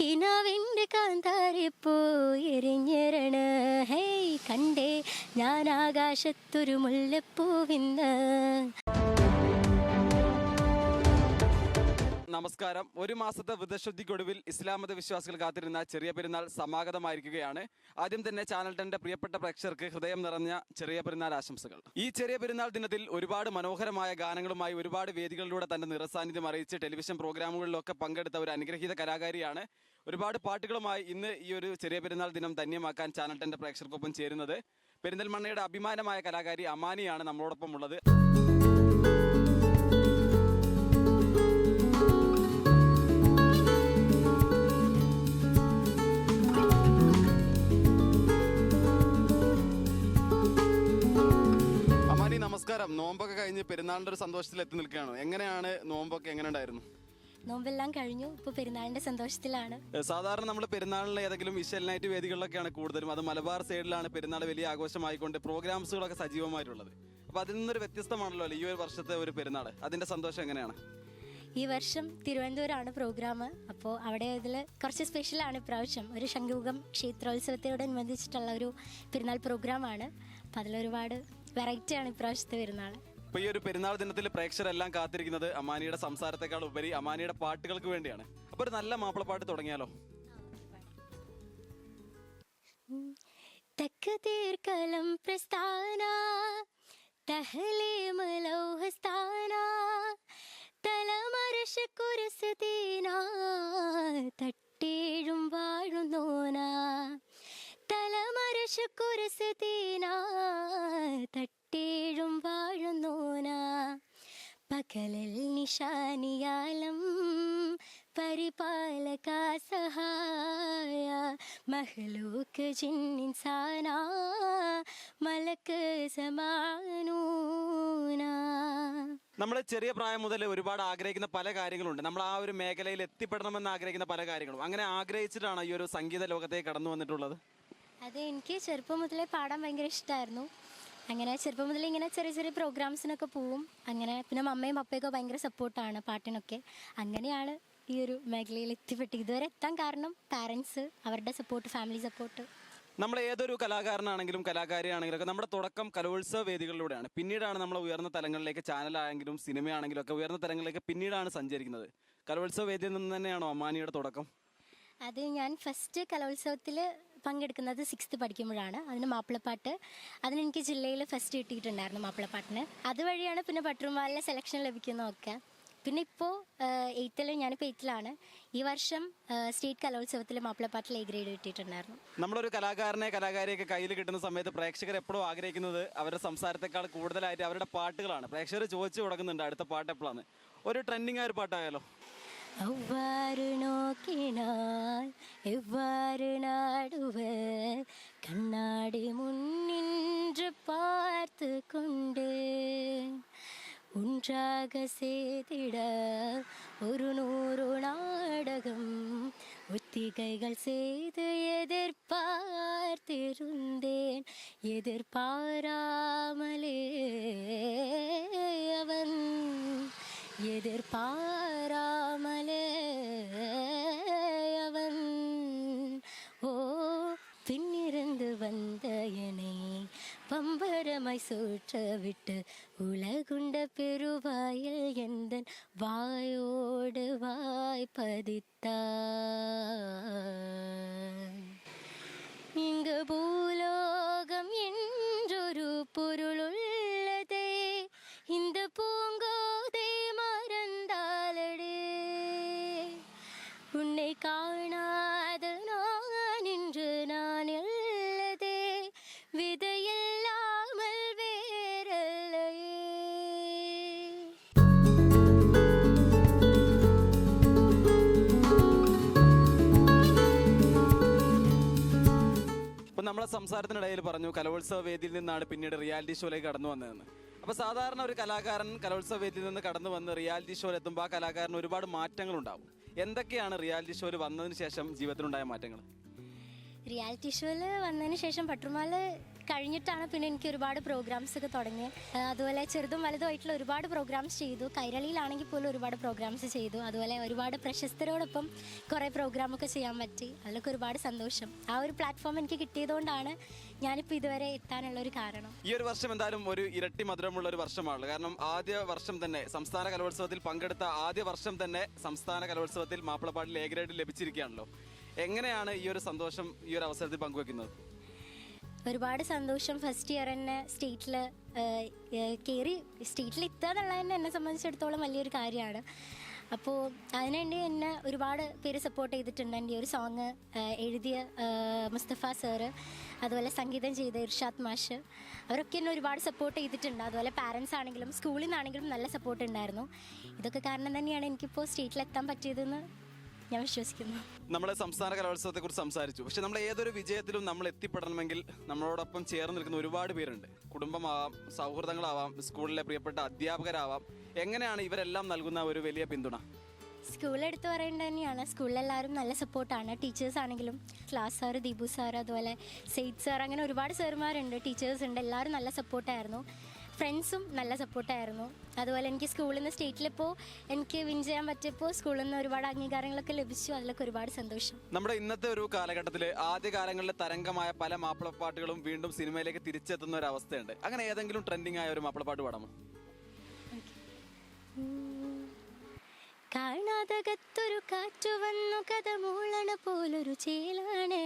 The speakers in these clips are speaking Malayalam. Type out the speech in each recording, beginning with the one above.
കിനാവിന്റെ കാന്താരിപ്പോ എരിഞ്ഞിരണ. ഹേയ് കണ്ടേ ഞാൻ ആകാശത്തൊരു മുല്ലപ്പൂവിന്ന്. നമസ്കാരം. ഒരു മാസത്തെ വ്രതശുദ്ധിക്കൊടുവിൽ ഇസ്ലാം മത വിശ്വാസികൾ കാത്തിരുന്ന ചെറിയ പെരുന്നാൾ സമാഗതമായിരിക്കുകയാണ്. ആദ്യം തന്നെ ചാനൽ ടെന്റെ പ്രിയപ്പെട്ട പ്രേക്ഷകർക്ക് ഹൃദയം നിറഞ്ഞ ചെറിയ പെരുന്നാൾ ആശംസകൾ. ഈ ചെറിയ പെരുന്നാൾ ദിനത്തിൽ ഒരുപാട് മനോഹരമായ ഗാനങ്ങളുമായി ഒരുപാട് വേദികളിലൂടെ തന്റെ നിറസാന്നിധ്യം അറിയിച്ച് ടെലിവിഷൻ പ്രോഗ്രാമുകളിലൊക്കെ പങ്കെടുത്ത ഒരു അനുഗ്രഹീത കലാകാരിയാണ്. ഒരുപാട് പാട്ടുകളുമായി ഇന്ന് ഈ ഒരു ചെറിയ പെരുന്നാൾ ദിനം ധന്യമാക്കാൻ ചാനൽ ടെന്റെ പ്രേക്ഷകർക്കൊപ്പം ചേരുന്നത് പെരിന്തൽമണ്ണയുടെ അഭിമാനമായ കലാകാരി അമാനിയാണ് നമ്മളോടൊപ്പം ഉള്ളത്. നോമ്പൊക്കെ കഴിഞ്ഞ് പെരുന്നാളിന്റെ ഒരു സന്തോഷത്തിൽ എത്തി നിൽക്കുകയാണ്. എങ്ങനെയാണ് നോമ്പൊക്കെ എങ്ങനെ ഉണ്ടായിരുന്നു? നോമ്പെല്ലാം കഴിഞ്ഞു. ഇപ്പൊ പെരുന്നാളിന്റെ സന്തോഷത്തിലാണ്. സാധാരണ നമ്മൾ പെരുന്നാളിലെ ഏതെങ്കിലും വിഷൽ നൈറ്റ് വേദികളിലൊക്കെയാണ് കൂടുതലും. അത് മലബാർ സൈഡിലാണ് പെരുന്നാൾ വലിയ ആഘോഷമായിക്കൊണ്ട് പ്രോഗ്രാംസുകളൊക്കെ സജീവമായിട്ടുള്ളത്. അപ്പൊ അതിൽ നിന്നൊരു വ്യത്യസ്തമാണല്ലോ ഈ ഒരു വർഷത്തെ ഒരു പെരുന്നാൾ? അതിന്റെ സന്തോഷം എങ്ങനെയാണ്? ഈ വർഷം തിരുവനന്തപുരമാണ് പ്രോഗ്രാം. അപ്പോൾ അവിടെ ഇതിൽ കുറച്ച് സ്പെഷ്യലാണ് ഇപ്രാവശ്യം. ഒരു ശംഖുമുഖം ക്ഷേത്രോത്സവത്തോടനുബന്ധിച്ചിട്ടുള്ള ഒരു പെരുന്നാൾ പ്രോഗ്രാം ആണ് അപ്പോൾ അതിലൊരുപാട് വെറൈറ്റിയാണ് ഇപ്രാവശ്യത്തെ പെരുന്നാൾ ഇപ്പൊ ഈ ഒരു പെരുന്നാൾ ദിനത്തിൽ പ്രേക്ഷകരെല്ലാം കാത്തിരിക്കുന്നത് അമാനിയുടെ സംസാരത്തെക്കാൾ ഉപരി അമാനിയുടെ പാട്ടുകൾക്ക് വേണ്ടിയാണ്. അപ്പൊ ഒരു നല്ല മാപ്പിളപ്പാട്ട് തുടങ്ങിയാലോ? തക്കതീർക്കലം പ്രസ്ഥാന തഹലേ മലൗഹസ്ഥാന തലമരശ കുരസതീന തട്ടേഴും വാഴുന്നോന തട്ടേഴും വാഴുന്നോന. പകലിൽ നിശാനിയാലം പരിപാലക സഹായ മഹലൂക്ക് ചിന്നിൻസാന മലക്ക് സമാനൂന. നമ്മൾ ചെറിയ പ്രായം മുതൽ ഒരുപാട് ആഗ്രഹിക്കുന്ന പല കാര്യങ്ങളുണ്ട്. നമ്മൾ ആ ഒരു മേഖലയിൽ എത്തിപ്പെടണമെന്ന് ആഗ്രഹിക്കുന്ന പല കാര്യങ്ങളും. അങ്ങനെ ആഗ്രഹിച്ചിട്ടാണ് ഈ ഒരു സംഗീത ലോകത്തേക്ക് കടന്നു വന്നിട്ടുള്ളത്? അത് എനിക്ക് ചെറുപ്പം മുതലേ പാടാൻ ഭയങ്കര ഇഷ്ടമായിരുന്നു അങ്ങനെ ചെറുപ്പം മുതലേ ഇങ്ങനെ ചെറിയ ചെറിയ പ്രോഗ്രാംസിനൊക്കെ പോവും. അങ്ങനെ പിന്നെ അമ്മയും പപ്പയൊക്കെ ഭയങ്കര സപ്പോർട്ടാണ് പാട്ടിനൊക്കെ. അങ്ങനെയാണ് ഈ ഒരു മേഖലയിൽ എത്തിപ്പെട്ടത്. ഇതുവരെ എത്താൻ കാരണം പാരൻസ് അവരുടെ സപ്പോർട്ട് ഫാമിലി സപ്പോർട്ട് നമ്മൾ ഏതൊരു കലാകാരനാണെങ്കിലും കലാകാരിയാണെങ്കിലും ഒക്കെ നമ്മുടെ തുടക്കം കലോത്സവ വേദികളിലൂടെയാണ്. പിന്നീടാണ് നമ്മൾ ഉയർന്ന തലങ്ങളിലേക്ക് ചാനലായെങ്കിലും സിനിമയാണെങ്കിലും ഒക്കെ ഉയർന്ന തലങ്ങളിലേക്ക് പിന്നീടാണ് സഞ്ചരിക്കുന്നത്. കലോത്സവ വേദിയിൽ നിന്ന് തന്നെയാണോ അമ്മാനിയുടെ തുടക്കം? അത് ഞാൻ ഫസ്റ്റ് കലോത്സവത്തിൽ പങ്കെടുക്കുന്നത് സിക്സ്ത്ത് പഠിക്കുമ്പോഴാണ്. അതിന് മാപ്പിളപ്പാട്ട് അതിന് എനിക്ക് ജില്ലയിൽ ഫസ്റ്റ് കിട്ടിയിട്ടുണ്ടായിരുന്നു മാപ്പിളപ്പാട്ടിന്. അതുവഴിയാണ് പിന്നെ പട്ടുമാലിലെ സെലക്ഷൻ ലഭിക്കുന്നതൊക്കെ. പിന്നെ ഇപ്പോൾ എയ്ത്തിൽ ഞാനിപ്പോൾ എയ്ത്തിലാണ് ഈ വർഷം സ്റ്റേറ്റ് കലോത്സവത്തിൽ മാപ്പിളപ്പാട്ടിൽ എ ഗ്രേഡ് കിട്ടിയിട്ടുണ്ടായിരുന്നു. നമ്മളൊരു കലാകാരനെ കലാകാരിയൊക്കെ കയ്യിൽ കിട്ടുന്ന സമയത്ത് പ്രേക്ഷകർ എപ്പോഴും ആഗ്രഹിക്കുന്നത് അവരുടെ സംസാരത്തെക്കാൾ കൂടുതലായിട്ട് അവരുടെ പാട്ടുകളാണ്. പ്രേക്ഷകർ ചോദിച്ചു തുടങ്ങുന്നുണ്ട് അടുത്ത പാട്ട് എപ്പോഴാണ് ഒരു ട്രെൻഡിങ് ആയ ഒരു പാട്ടായാലോ? அவ்வாறு நோக்கினால் எவ்வாறு நாடுவர்? கண்ணாடி முன்னின்று பார்த்து கொண்டு ஒன்றாக செய்திட ஒரு நூறு நாடகம் ஒத்திகைகள் செய்து எதிர்பார்த்திருந்தேன். எதிர்பாராமலே அவன் எதிர்பாராமல் வாய் சுற்ற விட்டு உலகுண்ட பெருவாயில் எந்த வாயோடு வாய் பதித்தான் இங்கு பூலோகம் സംസാരത്തിനിടയിൽ പറഞ്ഞു കലോത്സവ വേദിയിൽ നിന്നാണ് പിന്നീട് റിയാലിറ്റി ഷോയിലേക്ക് കടന്നു വന്നതെന്ന്. അപ്പൊ സാധാരണ ഒരു കലാകാരൻ കലോത്സവ വേദിയിൽ നിന്ന് കടന്നു വന്ന് റിയാലിറ്റി ഷോയിൽ എത്തുമ്പോൾ ആ കലാകാരന് ഒരുപാട് മാറ്റങ്ങൾ ഉണ്ടാവും എന്തൊക്കെയാണ് റിയാലിറ്റി ഷോയിൽ വന്നതിന് ശേഷം ജീവിതത്തിലുണ്ടായ മാറ്റങ്ങൾ റിയാലിറ്റി ഷോയിൽ വന്നതിന് ശേഷം പട്ടുമാൽ കഴിഞ്ഞിട്ടാണ് പിന്നെ എനിക്ക് ഒരുപാട് പ്രോഗ്രാംസ് ഒക്കെ തുടങ്ങി അതുപോലെ ചെറുതും വലുതുമായിട്ടുള്ള ഒരുപാട് പ്രോഗ്രാംസ് ചെയ്തു. കൈരളിയിലാണെങ്കിൽ പോലും ഒരുപാട് പ്രോഗ്രാംസ് ചെയ്തു. അതുപോലെ ഒരുപാട് പ്രശസ്തരോടൊപ്പം കുറേ പ്രോഗ്രാമൊക്കെ ചെയ്യാൻ പറ്റി. അതിലൊക്കെ ഒരുപാട് സന്തോഷം. ആ ഒരു പ്ലാറ്റ്ഫോം എനിക്ക് കിട്ടിയതുകൊണ്ടാണ് ഞാനിപ്പോൾ ഇതുവരെ എത്താനുള്ള ഒരു കാരണം. ഈ ഒരു വർഷം എന്തായാലും ഒരു ഇരട്ടി മധുരമുള്ള ഒരു വർഷമാണ് കാരണം ആദ്യ വർഷം തന്നെ സംസ്ഥാന കലോത്സവത്തിൽ പങ്കെടുത്ത ആദ്യ വർഷം തന്നെ സംസ്ഥാന കലോത്സവത്തിൽ മാപ്പിളപ്പാട്ടിൽ എ ഗ്രേഡ് ലഭിച്ചിരിക്കുകയാണല്ലോ. എങ്ങനെയാണ് ഈ ഒരു സന്തോഷം ഈ ഒരു അവസരത്തിൽ പങ്കുവെക്കുന്നത്? ഒരുപാട് സന്തോഷം ഫസ്റ്റ് ഇയർ തന്നെ സ്റ്റേറ്റിൽ കയറി സ്റ്റേറ്റിൽ എത്തുക എന്നുള്ളത് തന്നെ എന്നെ സംബന്ധിച്ചിടത്തോളം വലിയൊരു കാര്യമാണ്. അപ്പോൾ അതിനുവേണ്ടി എന്നെ ഒരുപാട് പേര് സപ്പോർട്ട് ചെയ്തിട്ടുണ്ട്. എന്റെ ഒരു സോങ് എഴുതിയ മുസ്തഫ സാറ് അതുപോലെ സംഗീതം ചെയ്ത ഇർഷാദ് മാഷ്. അവരൊക്കെ എന്നെ ഒരുപാട് സപ്പോർട്ട് ചെയ്തിട്ടുണ്ട്. അതുപോലെ പാരൻസ് ആണെങ്കിലും സ്കൂളിൽ നിന്നാണെങ്കിലും നല്ല സപ്പോർട്ട് ഉണ്ടായിരുന്നു. ഇതൊക്കെ കാരണം തന്നെയാണ് എനിക്കിപ്പോൾ സ്റ്റേറ്റിലെത്താൻ പറ്റിയതെന്ന് ഞാൻ വിശ്വസിക്കുന്നു. നമ്മുടെ സംസ്ഥാന കലോത്സവത്തെ കുറിച്ച് സംസാരിച്ചു. പക്ഷെ നമ്മൾ ഏതൊരു വിജയത്തിലും നമ്മൾ എത്തിപ്പെടണമെങ്കിൽ നമ്മളോടൊപ്പം ചേർന്ന് നിൽക്കുന്ന ഒരുപാട് പേരുണ്ട്. കുടുംബമാവാം സൗഹൃദങ്ങളാവാം സ്കൂളിലെ പ്രിയപ്പെട്ട അധ്യാപകരാവാം. എങ്ങനെയാണ് ഇവരെല്ലാം നൽകുന്ന ഒരു വലിയ പിന്തുണ? സ്കൂൾ എടുത്ത് പറയേണ്ടത് തന്നെയാണ്. സ്കൂളിലെല്ലാവരും നല്ല സപ്പോർട്ടാണ്. ടീച്ചേഴ്സ് ആണെങ്കിലും ക്ലാസ് സാർ ദീപു സാർ അതുപോലെ സെയ്ദ് സാർ അങ്ങനെ ഒരുപാട് സാറുമാരുണ്ട് ടീച്ചേഴ്സ് ഉണ്ട്. എല്ലാവരും നല്ല സപ്പോർട്ടായിരുന്നു. ഫ്രണ്ട്സും നല്ല സപ്പോർട്ടായിരുന്നു. അതുപോലെ എനിക്ക് സ്കൂളിൽ നിന്ന് സ്റ്റേറ്റിലിപ്പോൾ എനിക്ക് വിൻ ചെയ്യാൻ പറ്റിയപ്പോൾ സ്കൂളിൽ നിന്ന് ഒരുപാട് അംഗീകാരങ്ങളൊക്കെ ലഭിച്ചു. അതിലൊക്കെ ഒരുപാട് സന്തോഷം. നമ്മുടെ ഇന്നത്തെ ഒരു കാലഘട്ടത്തിൽ ആദ്യ കാലങ്ങളിലെ തരംഗമായ പല മാപ്പിളപ്പാട്ടുകളും വീണ്ടും സിനിമയിലേക്ക് തിരിച്ചെത്തുന്ന ഒരു അവസ്ഥയുണ്ട്. അങ്ങനെ ഏതെങ്കിലും ട്രെൻഡിങ് ആയ ഒരു മാപ്പിളപ്പാട്ട് പാടാമോ? കാണാതകത്തൊരു കാറ്റു വന്നു കഥ മൂളണ പോലൊരു ചേലാണ്.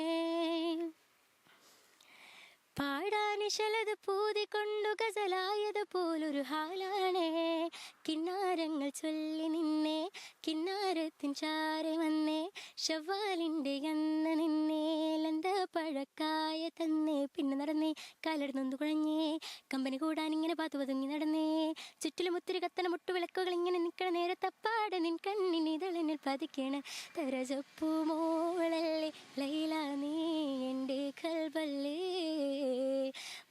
പാടാനിശലത് പൂതികൊണ്ടു ഗസലായത് പോലൊരു ഹാലാണേ. കിന്നാരങ്ങൾ ചൊല്ലി നിന്നെ കിന്നാരത്തിൻ ചാരെ വന്നേ ഷവാലിന്റെ അന്ന് നിന്നേ പഴക്കായ തന്നേ പിന്നെ നടന്നേ കാലടി കാലെടുത്തൊന്നു കുഴഞ്ഞേ കമ്പനി കൂടാൻ ഇങ്ങനെ പാത്തു പതുങ്ങി നടന്നേ ചുറ്റിലും ഒത്തിരി കത്തന മുട്ടുവിളക്കുകൾ ഇങ്ങനെ നിൽക്കണ നേരെ തപ്പാട് നിൻ കണ്ണിനിതളിനിൽ പതിക്കണ തരജപ്പൂ മോളല്ലേ ലൈല നീ എന്റെ കൽവല്ലേ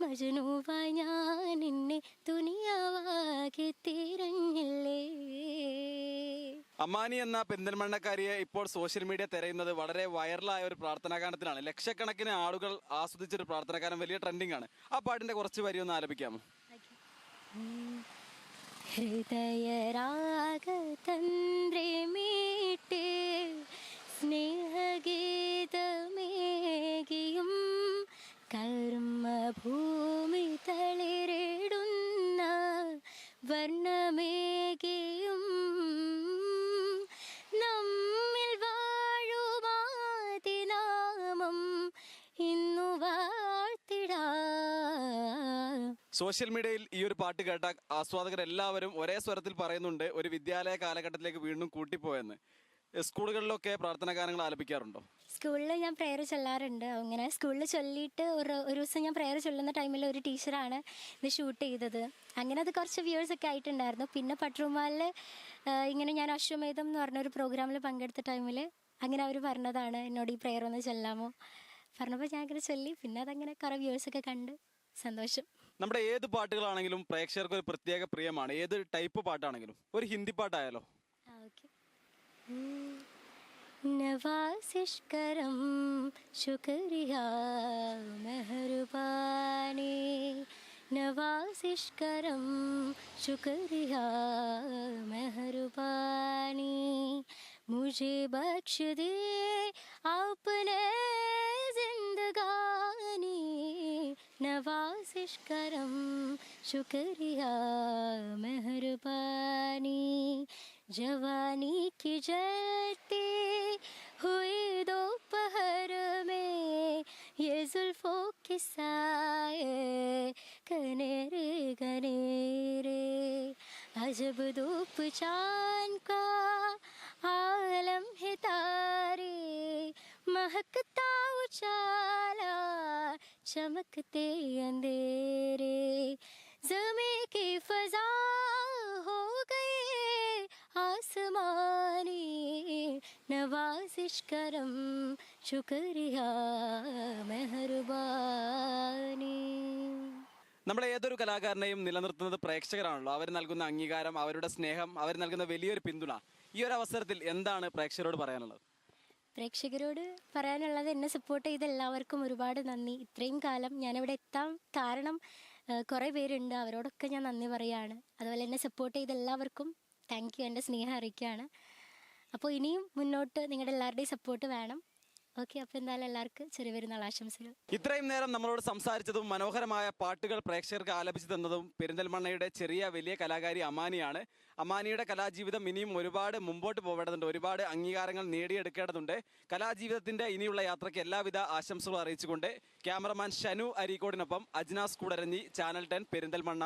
മജനുവായി ഞാൻ നിന്നെ തുനിയാവാകെ തിരഞ്ഞില്ലേ അമ്മാനി എന്ന പെരിന്തൽമണ്ണക്കാരിയെ ഇപ്പോൾ സോഷ്യൽ മീഡിയ തിരയുന്നത് വളരെ വൈറലായ ഒരു പ്രാർത്ഥനാ ഗാനത്തിനാണ് ലക്ഷക്കണക്കിന് ആളുകൾ ആസ്വദിച്ചൊരു പ്രാർത്ഥനാ ഗാനം വലിയ ട്രെൻഡിങ് ആണ്. ആ പാട്ടിന്റെ കുറച്ച് വരി ഒന്ന് ആലപിക്കാമോ? ഹൃദയരാഗതന്ത്രേ സോഷ്യൽ മീഡിയയിൽ ഈ ഒരു പാട്ട് കേട്ട ആസ്വാദകർ എല്ലാവരും ഒരേ സ്വരത്തിൽ പറയുന്നുണ്ട് ഒരു വിദ്യാലയ കാലഘട്ടത്തിലേക്ക് വീണ്ടും കൂട്ടിപ്പോയെന്ന്. സ്കൂളുകളിലൊക്കെ പ്രാർത്ഥനാ ഗാനങ്ങൾ ആലപിക്കാറുണ്ടോ? സ്കൂളിൽ ഞാൻ പ്രെയർ ചൊല്ലാറുണ്ട്. അങ്ങനെ സ്കൂളിൽ ചൊല്ലിയിട്ട് ഒരു ഒരു ദിവസം ഞാൻ പ്രെയർ ചൊല്ലുന്ന ടൈമിൽ ഒരു ടീച്ചറാണ് ഇത് ഷൂട്ട് ചെയ്തത്. അങ്ങനെ അത് കുറച്ച് വ്യൂവേഴ്സ് ഒക്കെ ആയിട്ടുണ്ടായിരുന്നു. പിന്നെ പട്രുമാലിൽ ഇങ്ങനെ ഞാൻ അശ്വമേധം എന്ന് പറഞ്ഞൊരു പ്രോഗ്രാമിൽ പങ്കെടുത്ത ടൈമിൽ അങ്ങനെ അവർ പറഞ്ഞതാണ് എന്നോട് ഈ പ്രെയർ ഒന്ന് ചൊല്ലാമോ? പറഞ്ഞപ്പോൾ ഞാൻ അങ്ങനെ ചൊല്ലി. പിന്നെ അതങ്ങനെ കുറേ വ്യൂവേഴ്സൊക്കെ കണ്ട് സന്തോഷം. നമ്മുടെ ഏത് പാട്ടുകളാണെങ്കിലും പ്രേക്ഷകർക്ക് ഒരു പ്രത്യേക പ്രിയമാണ് ഏത് ടൈപ്പ് പാട്ടാണെങ്കിലും ഒരു ഹിന്ദി പാട്ടായാലോ ആ ഓക്കെ नवाजिश करम शुक्रिया मेहरबानी नवाजिश करम शुक्रिया मेहरबानी मुझे बख्श दे आपने जिंदगानी नवाजिश करम, शुक्रिया, मेहरबानी। जवानी की जलती हुई दोपहर में ये जुल्फों के साए कनेरे गनेरे। अजब धूप चाँद का आलम है तारे, महकता उजाला चमकते अंधेरे जमी की फजा हो गई आसमानी नवाजिश करम शुक्रिया मेहरबानी നമ്മൾ ഏതൊരു കലാകാരനെയും നിലനിർത്തുന്നത് പ്രേക്ഷകരാണല്ലോ അവർ നൽകുന്ന അംഗീകാരം അവരുടെ സ്നേഹം അവർ നൽകുന്ന വലിയൊരു പിന്തുണ ഈ ഒരു അവസരത്തിൽ എന്താണ് പ്രേക്ഷകരോട് പറയാനുള്ളത് പ്രേക്ഷകരോട് പറയാനുള്ളത് എന്നെ സപ്പോർട്ട് ചെയ്ത എല്ലാവർക്കും ഒരുപാട് നന്ദി. ഇത്രയും കാലം ഞാനിവിടെ എത്താൻ കാരണം കുറേ പേരുണ്ട്. അവരോടൊക്കെ ഞാൻ നന്ദി പറയുകയാണ് അതുപോലെ എന്നെ സപ്പോർട്ട് ചെയ്ത എല്ലാവർക്കും താങ്ക് യു എന്റെ സ്നേഹം അറിയിക്കുകയാണ്. അപ്പോൾ ഇനിയും മുന്നോട്ട് നിങ്ങളുടെ എല്ലാവരുടെയും സപ്പോർട്ട് വേണം. ഓക്കെ അപ്പൊ എന്തായാലും എല്ലാവർക്കും ചെറിയ പെരുന്നാൾ ആശംസകൾ. ഇത്രയും നേരം നമ്മളോട് സംസാരിച്ചതും മനോഹരമായ പാട്ടുകൾ പ്രേക്ഷകർക്ക് ആലപിച്ചു തന്നതും പെരിന്തൽമണ്ണയുടെ ചെറിയ വലിയ കലാകാരി അമാനിയാണ്. അമാനിയുടെ കലാജീവിതം ഇനിയും ഒരുപാട് മുമ്പോട്ട് പോവേണ്ടതുണ്ട് ഒരുപാട് അംഗീകാരങ്ങൾ നേടിയെടുക്കേണ്ടതുണ്ട്. കലാജീവിതത്തിന്റെ ഇനിയുള്ള യാത്രയ്ക്ക് എല്ലാവിധ ആശംസകളും അറിയിച്ചുകൊണ്ട് ക്യാമറമാൻ ഷനു അരീക്കോടിനൊപ്പം അജ്നാസ് കൂടരഞ്ഞി ചാനൽ ടെൻ പെരിന്തൽമണ്ണ.